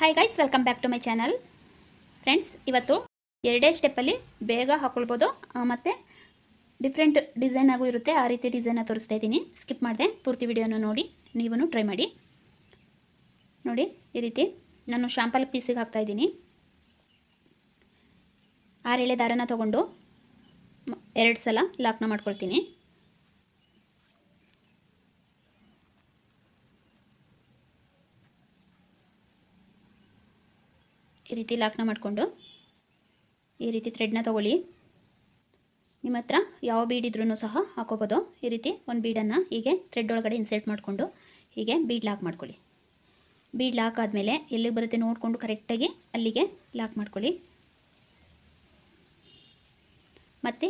Hi guys welcome back to my channel friends ಇವತ್ತು ಎರಡೇ ಸ್ಟೆಪ್ಪಲ್ಲಿ ಬೇಗ ಹಾಕ್ಕೊಳ್ಬೋದು ಮತ್ತು ಡಿಫ್ರೆಂಟ್ ಡಿಸೈನ್ ಇರುತ್ತೆ. ಆ ರೀತಿ ಡಿಸೈನ ತೋರಿಸ್ತಾ ಇದ್ದೀನಿ. ಸ್ಕಿಪ್ ಮಾಡಿದೆ. ಪೂರ್ತಿ ವಿಡಿಯೋನ ನೋಡಿ. ನೀವೂ ಟ್ರೈ ಮಾಡಿ. ನೋಡಿ, ಈ ರೀತಿ ನಾನು ಶಾಂಪಲ್ ಪೀಸಿಗೆ ಹಾಕ್ತಾ ಇದ್ದೀನಿ. ಆರೇಳೆ ದಾರನ ತೊಗೊಂಡು ಎರಡು ಸಲ ಲಾಕ್ನ ಮಾಡ್ಕೊಳ್ತೀನಿ. ಈ ರೀತಿ ಲಾಕ್ನ ಮಾಡಿಕೊಂಡು ಈ ರೀತಿ ಥ್ರೆಡ್ನ ತೊಗೊಳ್ಳಿ. ನಿಮ್ಮ ಹತ್ರ ಯಾವ ಬೀಡ್ ಇದ್ರೂ ಸಹ ಹಾಕೋಬೋದು. ಈ ರೀತಿ ಒಂದು ಬೀಡನ್ನು ಹೀಗೆ ಥ್ರೆಡ್ ಒಳಗಡೆ ಇನ್ಸರ್ಟ್ ಮಾಡಿಕೊಂಡು ಹೀಗೆ ಬೀಡ್ ಲಾಕ್ ಮಾಡ್ಕೊಳ್ಳಿ. ಬೀಡ್ ಲಾಕ್ ಆದಮೇಲೆ ಎಲ್ಲಿಗೆ ಬರುತ್ತೆ ನೋಡಿಕೊಂಡು ಕರೆಕ್ಟಾಗಿ ಅಲ್ಲಿಗೆ ಲಾಕ್ ಮಾಡ್ಕೊಳ್ಳಿ. ಮತ್ತು,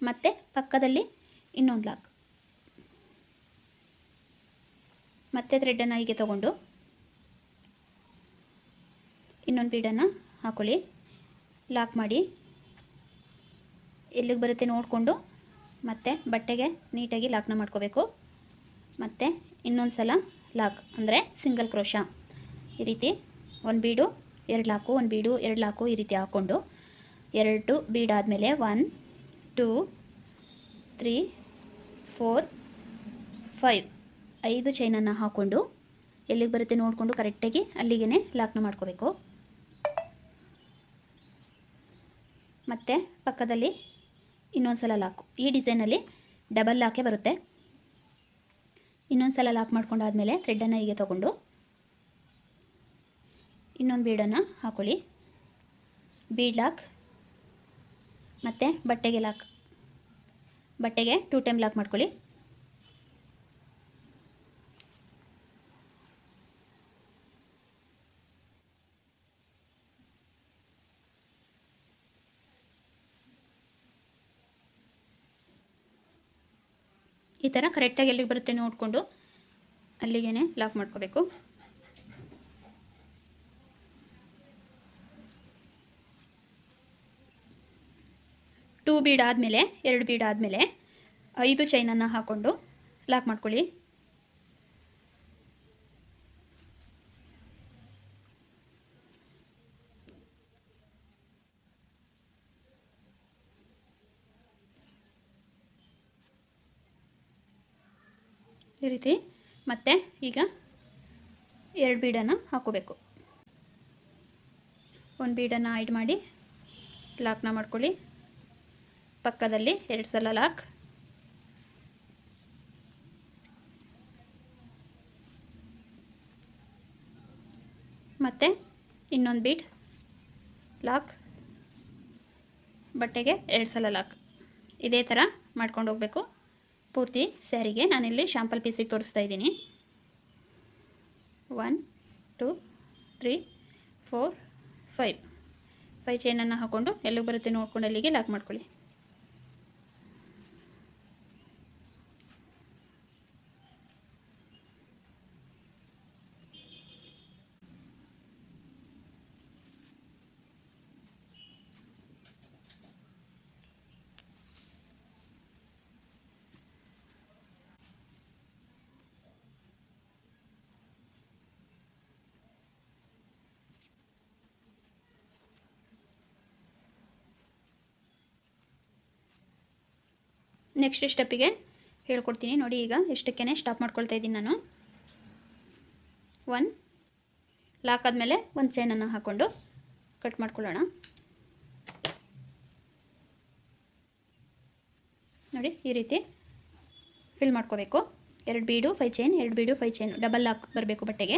ಮತ್ತೆ ಪಕ್ಕದಲ್ಲಿ ಇನ್ನೊಂದು ಲಾಕ್ ಮತ್ತೆ ಥ್ರೆಡನ್ನು ಹೀಗೆ ತಗೊಂಡು ಇನ್ನೊಂದು ಬೀಡನ್ನು ಹಾಕೊಳ್ಳಿ. ಲಾಕ್ ಮಾಡಿ. ಎಲ್ಲಿಗೆ ಬರುತ್ತೆ ನೋಡಿಕೊಂಡು ಮತ್ತೆ ಬಟ್ಟೆಗೆ ನೀಟಾಗಿ ಲಾಕ್ನ ಮಾಡ್ಕೋಬೇಕು. ಮತ್ತು ಇನ್ನೊಂದು ಸಲ ಲಾಕ್ ಅಂದರೆ ಸಿಂಗಲ್ ಕ್ರೋಶ. ಈ ರೀತಿ ಒಂದು ಬೀಡು, ಎರಡು ಲಾಕು, ಒಂದು ಬೀಡು, ಎರಡು ಲಾಕು ಈ ರೀತಿ ಹಾಕ್ಕೊಂಡು ಎರಡು ಬೀಡಾದಮೇಲೆ one two three four five ಐದು ಚೈನನ್ನು ಹಾಕ್ಕೊಂಡು ಎಲ್ಲಿಗೆ ಬರುತ್ತೆ ನೋಡಿಕೊಂಡು ಕರೆಕ್ಟಾಗಿ ಅಲ್ಲಿಗೆ ಲಾಕ್ನ ಮಾಡ್ಕೋಬೇಕು. ಮತ್ತು ಪಕ್ಕದಲ್ಲಿ ಇನ್ನೊಂದು ಸಲ ಲಾಕು ಈ ಡಿಸೈನಲ್ಲಿ ಡಬಲ್ ಲಾಕೆ ಬರುತ್ತೆ. ಇನ್ನೊಂದು ಸಲ ಲಾಕ್ ಮಾಡ್ಕೊಂಡಾದಮೇಲೆ ಥ್ರೆಡ್ಡನ್ನು ಹೀಗೆ ತೊಗೊಂಡು ಇನ್ನೊಂದು ಬೀಡನ್ನು ಹಾಕೊಳ್ಳಿ. ಬೀಡ್ ಲಾಕ್ ಮತ್ತು ಬಟ್ಟೆಗೆ ಲಾಕ್ ಬಟ್ಟೆಗೆ ಟೂ ಟೈಮ್ ಲಾಕ್ ಮಾಡ್ಕೊಳ್ಳಿ. ಈ ಥರ ಕರೆಕ್ಟಾಗಿ ಎಲ್ಲಿಗೆ ಬರುತ್ತೆ ನೋಡಿಕೊಂಡು ಅಲ್ಲಿಗೆ ಲಾಕ್ ಮಾಡ್ಕೋಬೇಕು. ಟೂ ಬೀಡ್ ಆದಮೇಲೆ, ಎರಡು ಬೀಡ್ ಆದಮೇಲೆ, ಐದು ಚೈನನ್ನು ಹಾಕ್ಕೊಂಡು ಲಾಕ್ ಮಾಡ್ಕೊಳ್ಳಿ. ಈ ರೀತಿ. ಮತ್ತೆ ಈಗ ಎರಡು ಬೀಡನ್ನು ಹಾಕೋಬೇಕು. ಒಂದು ಬೀಡನ್ನು ಆಯ್ಡ್ ಮಾಡಿ ಲಾಕ್ನ ಮಾಡ್ಕೊಳ್ಳಿ. ಪಕ್ಕದಲ್ಲಿ ಎರಡು ಸಲ ಲಾಕ್ ಮತ್ತೆ ಇನ್ನೊಂದು ಬೀಡ್ ಲಾಕ್ ಬಟ್ಟೆಗೆ ಎರಡು ಸಲ ಲಾಕ್ ಇದೇ ಥರ ಮಾಡ್ಕೊಂಡು ಹೋಗಬೇಕು. ಪೂರ್ತಿ ಸ್ಯಾರಿಗೆ ನಾನಿಲ್ಲಿ ಶಾಂಪಲ್ ಪೀಸಿಗೆ ತೋರಿಸ್ತಾ ಇದ್ದೀನಿ. One two three four five five ಚೈನನ್ನು ಹಾಕ್ಕೊಂಡು ಎಲ್ಲಿಗೆ ಬರುತ್ತೆ ನೋಡ್ಕೊಂಡು ಅಲ್ಲಿಗೆ ಲಾಕ್ ಮಾಡ್ಕೊಳ್ಳಿ. ನೆಕ್ಸ್ಟ್ ಸ್ಟೆಪ್ಪಿಗೆ ಹೇಳ್ಕೊಡ್ತೀನಿ. ನೋಡಿ ಈಗ ಇಷ್ಟಕ್ಕೇ ಸ್ಟಾಪ್ ಮಾಡ್ಕೊಳ್ತಾ ಇದ್ದೀನಿ ನಾನು. ಒನ್ ಲಾಕ್ ಆದಮೇಲೆ ಒಂದು ಚೈನನ್ನು ಹಾಕ್ಕೊಂಡು ಕಟ್ ಮಾಡ್ಕೊಳ್ಳೋಣ. ನೋಡಿ, ಈ ರೀತಿ ಫಿಲ್ ಮಾಡ್ಕೋಬೇಕು. ಎರಡು ಬೀಡು ಫೈ ಚೈನ್ ಎರಡು bead five chain double lock ಬರಬೇಕು ಬಟ್ಟೆಗೆ.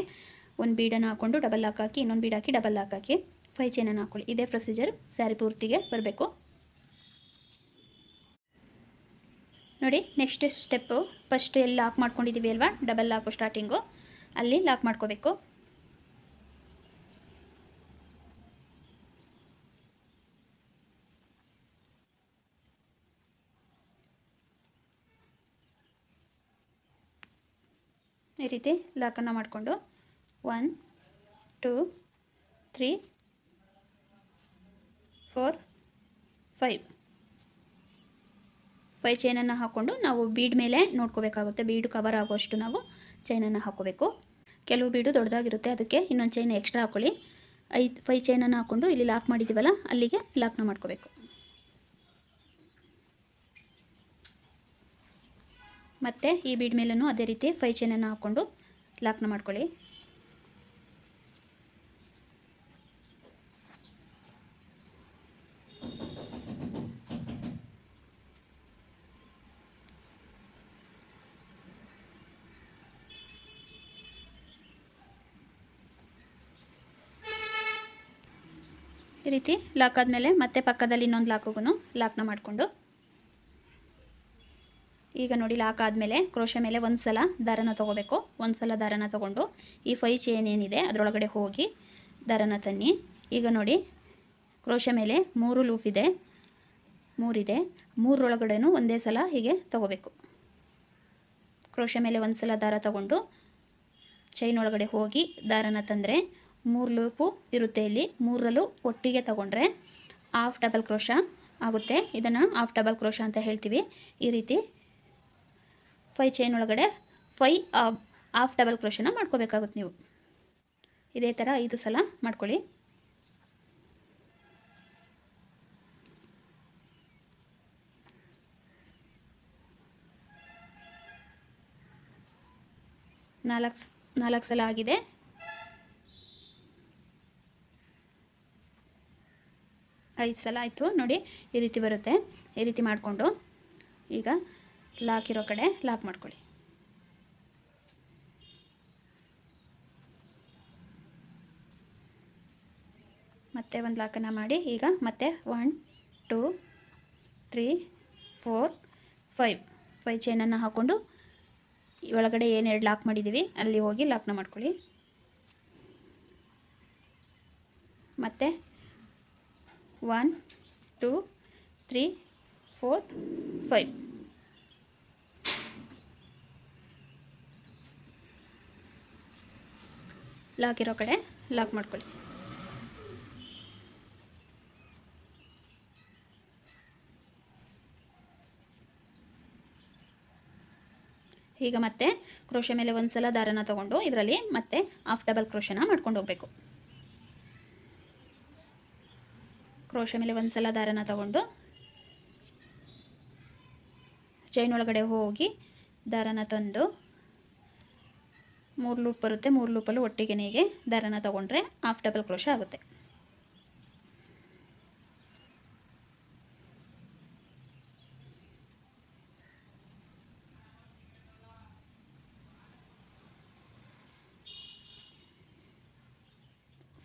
ಒಂದು ಬೀಡನ್ನು ಹಾಕ್ಕೊಂಡು ಡಬಲ್ ಲಾಕ್ ಹಾಕಿ, ಇನ್ನೊಂದು ಬೀಡ್ ಹಾಕಿ ಡಬಲ್ ಲಾಕ್ ಹಾಕಿ ಫೈ ಚೈನನ್ನು ಹಾಕ್ಕೊಳ್ಳಿ ಇದೇ ಪ್ರೊಸೀಜರ್ ಸ್ಯಾರಿ ಪೂರ್ತಿಗೆ ಬರಬೇಕು. ನೋಡಿ ನೆಕ್ಸ್ಟ್ ಸ್ಟೆಪ್ಪು ಫಸ್ಟ್ ಎಲ್ಲಿ ಲಾಕ್ ಮಾಡ್ಕೊಂಡಿದ್ದೀವಿ ಅಲ್ವಾ? ಡಬಲ್ ಲಾಕು ಸ್ಟಾರ್ಟಿಂಗು ಅಲ್ಲಿ ಲಾಕ್ ಮಾಡ್ಕೋಬೇಕು. ಈ ರೀತಿ ಲಾಕನ್ನು ಮಾಡಿಕೊಂಡು. One two three four five five ಚೈನನ್ನು ಹಾಕ್ಕೊಂಡು ನಾವು ಬೀಡ್ ಮೇಲೆ ನೋಡ್ಕೋಬೇಕಾಗುತ್ತೆ. ಬೀಡು ಕವರ್ ಆಗೋಷ್ಟು ನಾವು ಚೈನನ್ನು ಹಾಕ್ಕೋಬೇಕು ಕೆಲವು ಬೀಡು ದೊಡ್ಡದಾಗಿರುತ್ತೆ. ಅದಕ್ಕೆ ಇನ್ನೊಂದು ಚೈನ್ ಎಕ್ಸ್ಟ್ರಾ ಹಾಕೊಳ್ಳಿ. ಐದು ಫೈ ಚೈನನ್ನು ಹಾಕ್ಕೊಂಡು ಇಲ್ಲಿ ಲಾಕ್ ಮಾಡಿದ್ದೀವಲ್ಲ ಅಲ್ಲಿಗೆ ಲಾಕ್ನ ಮಾಡ್ಕೋಬೇಕು. ಮತ್ತು ಈ ಬೀಡ್ ಮೇಲೂ ಅದೇ ರೀತಿ ಫೈ ಚೈನನ್ನು ಹಾಕ್ಕೊಂಡು ಲಾಕ್ನ ಮಾಡ್ಕೊಳ್ಳಿ. ಈ ರೀತಿ ಲಾಕ್ ಆದಮೇಲೆ ಮತ್ತೆ ಪಕ್ಕದಲ್ಲಿ ಇನ್ನೊಂದು ಲಾಕಿಗೂ ಲಾಕ್ನ ಮಾಡಿಕೊಂಡು. ಈಗ ನೋಡಿ ಲಾಕ್ ಆದಮೇಲೆ ಕ್ರೋಶ ಮೇಲೆ ಒಂದು ಸಲ ದಾರನ ತೊಗೋಬೇಕು. ಒಂದು ಸಲ ದಾರನ ತೊಗೊಂಡು ಈ ಫೈ ಚೈನ್ ಏನಿದೆ ಅದರೊಳಗಡೆ ಹೋಗಿ ದಾರನ ತನ್ನಿ. ಈಗ ನೋಡಿ ಕ್ರೋಶ ಮೇಲೆ ಮೂರು ಲೂಫ್ ಇದೆ. ಮೂರಿದೆ. ಮೂರರೊಳಗಡೆನೂ ಒಂದೇ ಸಲ ಹೀಗೆ ತೊಗೋಬೇಕು. ಕ್ರೋಶ ಮೇಲೆ ಒಂದು ಸಲ ದಾರ ತಗೊಂಡು ಚೈನ್ ಒಳಗಡೆ ಹೋಗಿ ದಾರನ ತಂದರೆ ಮೂರು ಲೂಪು ಇರುತ್ತೆ ಇಲ್ಲಿ. ಮೂರಲ್ಲೂ ಒಟ್ಟಿಗೆ ತಗೊಂಡ್ರೆ ಹಾಫ್ ಡಬಲ್ ಕ್ರೋಶ ಆಗುತ್ತೆ. ಇದನ್ನು ಹಾಫ್ ಡಬಲ್ ಕ್ರೋಶ ಅಂತ ಹೇಳ್ತೀವಿ. ಈ ರೀತಿ ಫೈ ಚೈನ್ ಒಳಗಡೆ ಫೈ ಹಾಫ್ ಡಬಲ್ ಕ್ರೋಶನ ಮಾಡ್ಕೋಬೇಕಾಗುತ್ತೆ ನೀವು. ಇದೇ ಥರ ಐದು ಸಲ ಮಾಡ್ಕೊಳ್ಳಿ. ನಾಲ್ಕು ನಾಲ್ಕು ಸಲ ಆಗಿದೆ. ಐದು ಸಲ ಆಯಿತು. ನೋಡಿ ಈ ರೀತಿ ಬರುತ್ತೆ. ಈ ರೀತಿ ಮಾಡಿಕೊಂಡು ಈಗ ಲಾಕ್ ಇರೋ ಕಡೆ ಲಾಕ್ ಮಾಡ್ಕೊಳ್ಳಿ. ಮತ್ತೆ ಒಂದು ಲಾಕನ್ನು ಮಾಡಿ ಈಗ ಮತ್ತೆ one two three four five five ಚೈನನ್ನು ಹಾಕ್ಕೊಂಡು ಒಳಗಡೆ ಏನು ಎರಡು ಲಾಕ್ ಮಾಡಿದ್ದೀವಿ ಅಲ್ಲಿ ಹೋಗಿ ಲಾಕ್ನ ಮಾಡ್ಕೊಳ್ಳಿ. ಮತ್ತು one, two, three, four, five. Lock ಇರೋ ಕಡೆ ಲಾಕ್ ಮಾಡ್ಕೊಳ್ಳಿ. ಈಗ ಮತ್ತೆ ಕ್ರೋಶ ಮೇಲೆ ಒಂದು ಸಲ ದಾರನ ತಗೊಂಡು ಇದರಲ್ಲಿ ಮತ್ತೆ ಹಾಫ್ ಡಬಲ್ ಕ್ರೋಶನ ಮಾಡ್ಕೊಂಡು ಹೋಗಬೇಕು. ಕ್ರೋಶ ಮೇಲೆ ಒಂದು ಸಲ ದಾರನ ತಗೊಂಡು ಚೈನ್ ಒಳಗಡೆ ಹೋಗಿ ದಾರನ ತಂದು ಮೂರು ಲೂಪ್ ಬರುತ್ತೆ, ಮೂರು ಲೂಪಲ್ಲೂ ಒಟ್ಟಿಗೆ ಹೀಗೆ ದಾರನ ತಗೊಂಡ್ರೆ ಹಾಫ್ ಡಬಲ್ ಕ್ರೋಶ ಆಗುತ್ತೆ.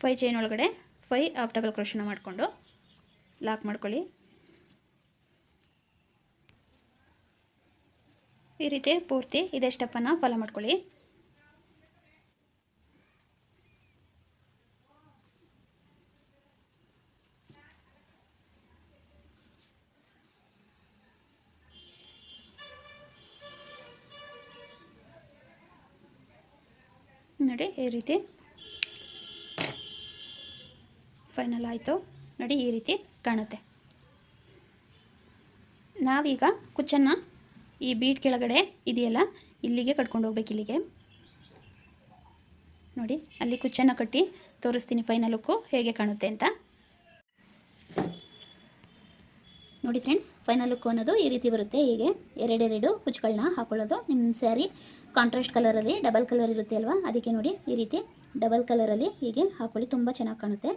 ಫೈ ಚೈನ್ ಒಳಗಡೆ ಫೈ ಹಾಫ್ ಡಬಲ್ ಕ್ರೋಶನ ಮಾಡಿಕೊಂಡು ಲಾಕ್ ಮಾಡ್ಕೊಳ್ಳಿ. ಈ ರೀತಿ ಪೂರ್ತಿ ಇದೇ ಸ್ಟೆಪ್ಪನ್ನು ಫಾಲೋ ಮಾಡ್ಕೊಳ್ಳಿ. ನೋಡಿ ಈ ರೀತಿ. ಫೈನಲ್ ಆಯಿತು. ನೋಡಿ ಈ ರೀತಿ. ಕಾಣುತ್ತೆ. ನಾವೀಗ ಕುಚ್ಚನ್ನು ಈ ಬೀಟ್ ಕೆಳಗಡೆ ಇದೆಯಲ್ಲ, ಇಲ್ಲಿಗೆ ಕಟ್ಕೊಂಡು ಹೋಗ್ಬೇಕು ಇಲ್ಲಿಗೆ. ನೋಡಿ, ಅಲ್ಲಿ ಕುಚ್ಚನ್ನು ಕಟ್ಟಿ ತೋರಿಸ್ತೀನಿ ಫೈನಲ್ ಲುಕ್ಕು ಹೇಗೆ ಕಾಣುತ್ತೆ ಅಂತ. ನೋಡಿ ಫ್ರೆಂಡ್ಸ್ ಫೈನಲ್ ಲುಕ್ ಅನ್ನೋದು ಈ ರೀತಿ ಬರುತ್ತೆ. ಹೀಗೆ ಎರಡೆರಡು ಕುಚ್ಚುಗಳನ್ನ ಹಾಕೊಳ್ಳೋದು. ನಿಮ್ಮ ಸ್ಯಾರಿ ಕಾಂಟ್ರಾಸ್ಟ್ ಕಲರಲ್ಲಿ ಡಬಲ್ ಕಲರ್ ಇರುತ್ತೆ ಅಲ್ವಾ? ಅದಕ್ಕೆ ನೋಡಿ ಈ ರೀತಿ ಡಬಲ್ ಕಲರಲ್ಲಿ ಹೀಗೆ ಹಾಕೊಳ್ಳಿ, ತುಂಬ ಚೆನ್ನಾಗಿ ಕಾಣುತ್ತೆ.